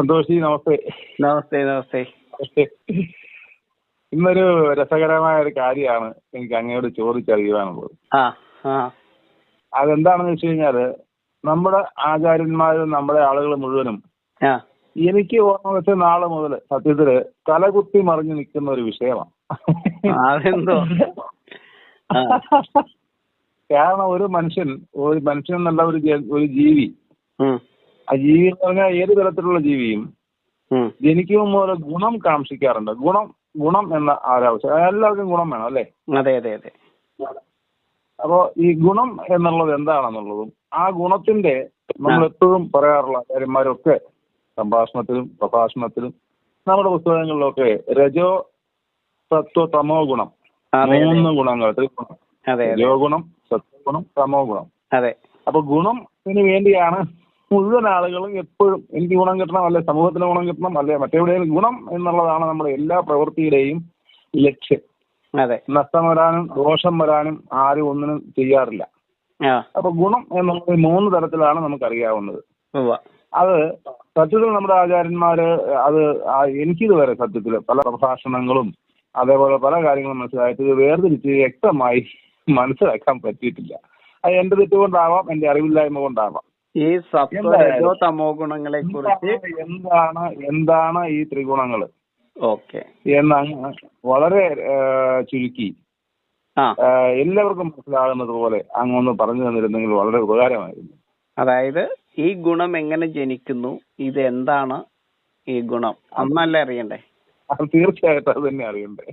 സന്തോഷി നമസ്തേ. നമസ്തേ നമസ്തേ. ഇന്നൊരു രസകരമായ ഒരു കാര്യമാണ് എനിക്ക് അങ്ങയോട് ചോദിച്ചറിയുവാനുള്ളത്. അതെന്താണെന്ന് വെച്ച് കഴിഞ്ഞാൽ നമ്മുടെ ആചാര്യന്മാരും നമ്മുടെ ആളുകൾ മുഴുവനും എനിക്ക് ഓർമ്മ വെച്ച നാളെ മുതൽ സത്യത്തിൽ തലകുത്തി മറിഞ്ഞു നിൽക്കുന്ന ഒരു വിഷയമാണ്. അതെന്തോ. കാരണം ഒരു മനുഷ്യൻ ഒരു മനുഷ്യൻ എന്നുള്ള ഒരു ഒരു ജീവി ആ ജീവി എന്ന് പറഞ്ഞാൽ ഏത് തരത്തിലുള്ള ജീവിയും. ജനിക്കുമ്പോൾ മുതൽ ഗുണം കാക്ഷിക്കാറുണ്ട്. ഗുണം ഗുണം എന്ന ആരാവശ്യം. എല്ലാവർക്കും ഗുണം വേണം അല്ലേ? അതെ അതെ അതെ. അപ്പോ ഈ ഗുണം എന്നുള്ളത് എന്താണെന്നുള്ളതും ആ ഗുണത്തിന്റെ നമ്മൾ എപ്പോഴും പറയാറുള്ള കാര്യന്മാരൊക്കെ സംഭാഷണത്തിലും പ്രഭാഷണത്തിലും നമ്മുടെ പുസ്തകങ്ങളിലൊക്കെ രജോ സത്വ തമോ ഗുണം. മൂന്ന് ഗുണങ്ങൾ. രജോ ഗുണം സത്വഗുണം തമോ ഗുണം. അതെ. അപ്പൊ ഗുണത്തിന് വേണ്ടിയാണ് മുഴുവൻ ആളുകളും എപ്പോഴും എനിക്ക് ഗുണം കിട്ടണം അല്ലെ സമൂഹത്തിന് ഗുണം കിട്ടണം അല്ലെ മറ്റെവിടെയും ഗുണം എന്നുള്ളതാണ് നമ്മുടെ എല്ലാ പ്രവൃത്തിയുടെയും ലക്ഷ്യം. അതെ. നഷ്ടം വരാനും ദോഷം വരാനും ആരും ഒന്നിനും ചെയ്യാറില്ല. അപ്പൊ ഗുണം എന്നുള്ളത് മൂന്ന് തരത്തിലാണ് നമുക്ക് അറിയാവുന്നത് അത് സത്യത്തിൽ നമ്മുടെ ആചാര്യന്മാര് അത് എനിക്കിതുവരെ സത്യത്തിൽ പല പ്രഭാഷണങ്ങളും അതേപോലെ പല കാര്യങ്ങളും മനസ്സിലായിട്ട് ഇത് വേർതിരിച്ച് വ്യക്തമായി മനസ്സിലാക്കാൻ പറ്റിയിട്ടില്ല. അത് എന്റെ തെറ്റുകൊണ്ടാവാം എന്റെ അറിവില്ലായ്മ കൊണ്ടാവാം. ഈ സത്വരജോ. തമോ ഗുണങ്ങളെ കുറിച്ച് എന്താണ് എന്താണ് ഈ ത്രിഗുണങ്ങൾ ഓക്കെ. എന്നാണ് വളരെ ചുരുക്കി. എല്ലാവർക്കും മനസ്സിലാകുന്നത് പോലെ അങ്ങൊന്ന് പറഞ്ഞു തന്നിരുന്നെങ്കിൽ വളരെ ഉപകാരമായിരുന്നു. അതായത് ഈ ഗുണം എങ്ങനെ ജനിക്കുന്നു ഇത് എന്താണ് ഈ ഗുണം? അന്നല്ലേ അറിയണ്ടേ? അത് തീർച്ചയായിട്ടും അത് തന്നെ അറിയണ്ടേ.